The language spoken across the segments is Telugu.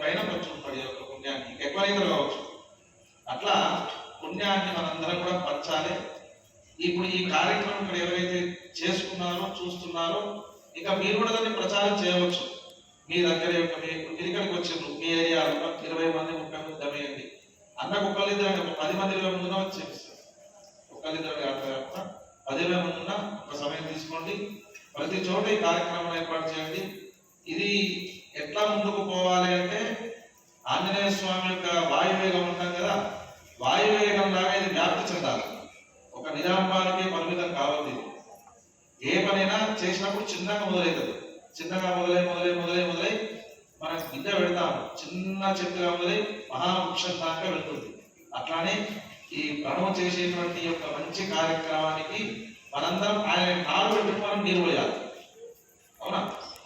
పైన కొంచెం పడే యొక్క పుణ్యాన్ని ఎక్కువైతే కావచ్చు అట్లా పుణ్యాన్ని మనందరం కూడా పంచాలి. ఇప్పుడు ఈ కార్యక్రమం ఇక్కడ ఎవరైతే చేసుకున్నారో చూస్తున్నారో ఇక మీరు కూడా దాన్ని ప్రచారం చేయవచ్చు. మీ దగ్గర యొక్క మీ ఇక్కడికి వచ్చిండ్రు మీ ఏరియాలో ఇరవై మంది ముప్పై మంది దమేయండి అన్న కుక్కలిద్దరు ఒక పది మంది ఇరవై మంది వచ్చి చేపిస్తారు కుక్కలిద్దరు కాకుండా పది ఇరవై మంది ఉన్నా ఒక సమయం తీసుకోండి. ప్రతి చోట ఈ కార్యక్రమం ఏర్పాటు చేయండి. ఇది ఎట్లా ముందుకు పోవాలి అంటే ఆంజనేయ స్వామి యొక్క వాయువేగం ఉంటాం కదా వాయువేగం లాగా ఇది వ్యాప్తి చెందాలి. ఒక నిజాంబానికి పరిమితం కావద్దు ఏ పనైనా చేసినప్పుడు చిన్నగా మొదలవుతుంది చిన్నగా మొదలై మొదలై మొదలై మొదలై మనం కింద పెడతాం చిన్న చెట్టుగా మొదలై మహావృక్షం దాకా వెళ్తుంది. అట్లానే ఈ ప్రణవం చేసేటువంటి యొక్క మంచి కార్యక్రమానికి మనందరం ఆయన కాలు పెట్టుకుని మనం నీరు పోయాలి. అవునా?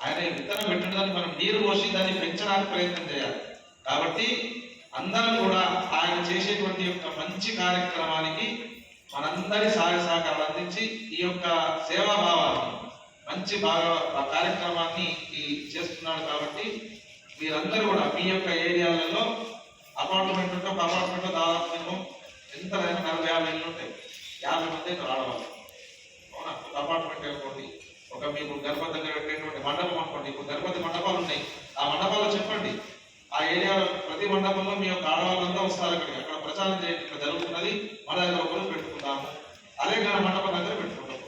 ఆయన విత్తనం పెట్టడానికి మనం నీరు పోసి దాన్ని పెంచడానికి ప్రయత్నం చేయాలి. కాబట్టి అందరం కూడా ఆయన చేసేటువంటి యొక్క మంచి కార్యక్రమానికి మనందరి సహాయ సహకారాలు అందించి ఈ యొక్క సేవాభావాన్ని మంచి బాగా ఆ కార్యక్రమాన్ని ఈ చేస్తున్నాడు కాబట్టి మీరందరూ కూడా మీ యొక్క ఏరియాలలో అపార్ట్మెంట్ ఉంటే ఒక అపార్ట్మెంట్ దాదాపు మేము ఎంత నలభై యాభై ఇళ్ళు ఉంటాయి. యాభై మంది అయితే అవునా? ఒక అపార్ట్మెంట్ అనుకోండి ఒక మీకు గర్భ దగ్గర మండపం అనుకోండి. ఇప్పుడు గణపతి మండపాలు ఉన్నాయి. ఆ మండపాల్లో చెప్పండి. ఆ ఏరియాలో ప్రతి మండపంలో మీ యొక్క ఆడవాళ్ళంతా వస్తారు అక్కడికి అక్కడ ప్రచారం చేయండి ఇక్కడ జరుగుతున్నది. మన దగ్గర ఒకరు పెట్టుకుందాము. అదే కానీ మండపం దగ్గర పెట్టుకుంటాం.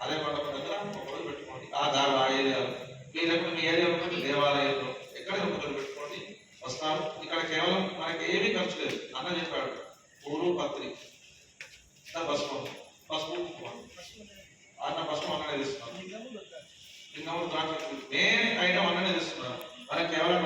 అదే మండపం దగ్గర ఒకరు పెట్టుకోండి. ఆ దారి ఆ ఏరియాలో మీ దగ్గర మీ ఏరియా ఉంటుంది. దేవాలయంలో. ఎక్కడే ఒకరు పెట్టుకోండి. వస్తారు. ఇక్కడ కేవలం మనకి ఏమీ ఖర్చు లేదు. అన్న చెప్పాడు. ఊరు పత్రి. పసుపు పసుపు అన్న పసుపు అన్నది ఇస్తున్నాను ఇంకా దాంట్లో నేను ఐటమ్ అన్నది ఇస్తున్నాను మనకు కేవలం